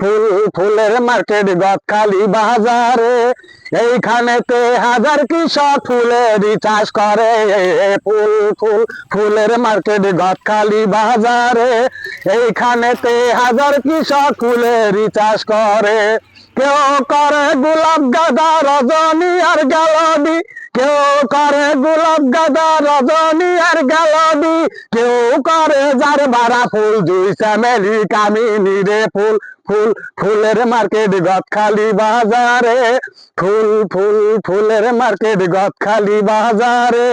ফুল, ফুলের মার্কেট গদখালি বাজারে। এইখানেতে হাজার কৃষক ফুলের চাষ করে। ফুল ফুল, ফুলের মার্কেট গদখালি বাজারে। এইখানেতে হাজার কৃষক ফুলের চাষ করে। কেউ করে গোলাপ গাদা রজনী আর গালবি। কেউ করে গোলাপ গাদা রজনী আর গালবি। কেউ করে যার বারা ফুল, দুই চামেলি কামিনী রে ফুল। ফুল, ফুলের মার্কেট গদখালি বাজারে। ফুল ফুল, ফুলের মার্কেট গদখালি বাজারে।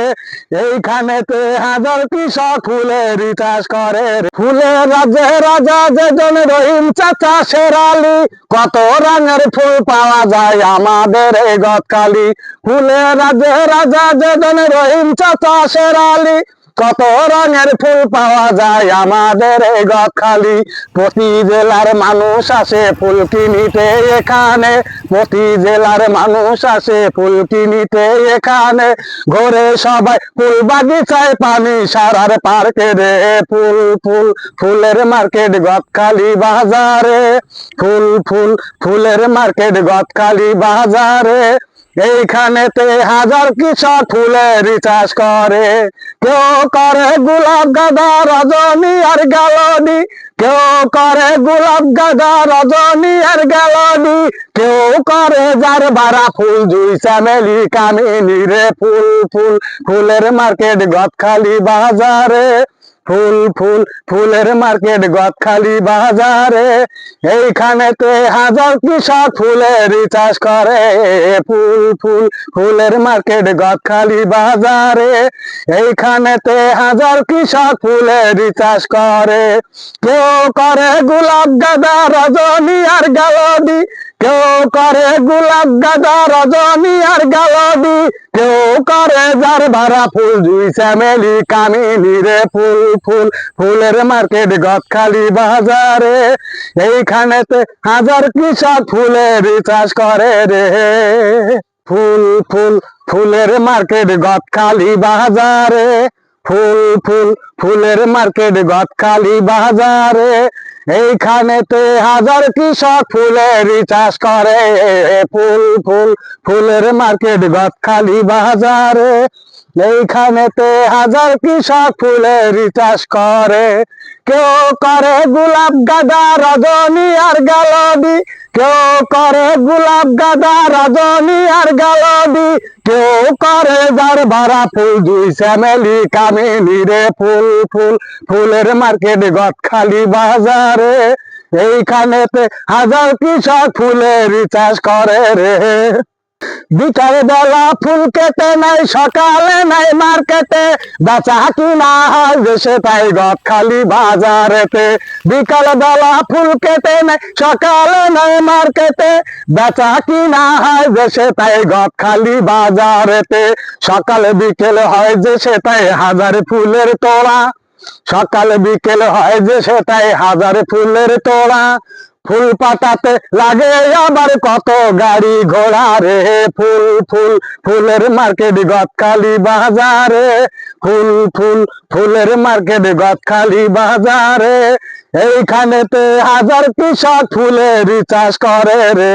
এইখানেতে হাজার কৃষক ফুলের চাষ করে। ফুলের রাজে রাজা, যেজন রহিম চাচা শেরালি। কত রঙের ফুল পাওয়া যায় আমাদের এই গদখালি। ফুলের রাজে রাজা, যেজন রহিম চাচা শেরালি। কত রঙের ফুল পাওয়া যায় আমাদের এই গদখালি প্রতি জেলার মানুষ আসে ফুল কিনিতে এখানে। প্রতি জেলার মানুষ আসে ফুল কিনিতে এখানে। ঘরে সবাই ফুল বাগিচায় পানি সারার পার্কে রে ফুল ফুল, ফুলের মার্কেট গদখালি বাজারে। ফুল ফুল, ফুলের মার্কেট গদখালি বাজারে। এইখানেতে হাজার কৃষক ফুলের চাষ করে। কেউ করে গোলাপ গাদা রজনী আর গালনি। কেউ করে গোলাপ গাদা রজনী আর গালনি। কেউ করে যার বারা ফুল জুই চামেলি কামিনী রে ফুল ফুল। ফুলের মার্কেট গদখালি বাজারে। ফুল ফুল, ফুলের মার্কেট গদখালি বাজারে। এইখানেতে হাজার কৃষক ফুলের চাষ করে। ফুল ফুল, ফুলের মার্কেট গদখালি বাজারে। এইখানেতে হাজার কৃষক ফুলের চাষ করে। কেউ করে গোলাপ গাদা, রজনী আর গালদি। কেউ করে গোলাপ গাদা রজনী আর গালদি কেউ করে যার ভাড়া ফুল জুই চামেলি কামিনী রে, ফুল ফুল, ফুলের মার্কেট গদখালি বাজারে। এইখানেতে হাজার কৃষক ফুলের চাষ করে রে। ফুল ফুল, ফুলের মার্কেট গদখালি বাজারে। ফুল ফুল, ফুলের মার্কেট গতকালি বাজারে। এইখানেতে হাজার কৃষক ফুলের চাষ করে। ফুল ফুল, ফুলের মার্কেট গতকালি বাজারে। এইখানেতে হাজার কৃষক ফুলের চাষ করে। কেউ করে গোলাপ গাদা রজনী আর গালবি কেউ করে গোলাপ গাদা রজনী আর গালবি কেউ করে যার ভাড়া ফুল, দুই শ্যামেলি কামিনী রে ফুল ফুল, ফুলের মার্কেট গদখালি বাজারে। এইখানেতে হাজার কৃষক ফুলের চাষ করে রে। বিকাল বেলা ফুল কেটে নাই সকালে নাই মার্কেটে। বেচা কিনা হয় দেশে তাই গদখালি বাজারেতে। বিকাল বেলা ফুল কেটে নাই সকালে নাই মার্কেটে। বেচা কিনা হয় দেশে তাই গদখালি বাজারেতে। সকালে বিকেল হয় দেশে তাই হাজার ফুলের তোড়া। সকালে বিকেল হয় যে সেটাই হাজার ফুলের তোড়া। ফুল পাতাতে লাগে আবার কত গাড়ি ঘোড়া রে, ফুল ফুল, ফুলের মার্কেট গদখালি বাজারে। ফুল ফুল, ফুলের মার্কেট গদখালি বাজারে। এইখানেতে হাজার কৃষক ফুলের চাষ করে রে।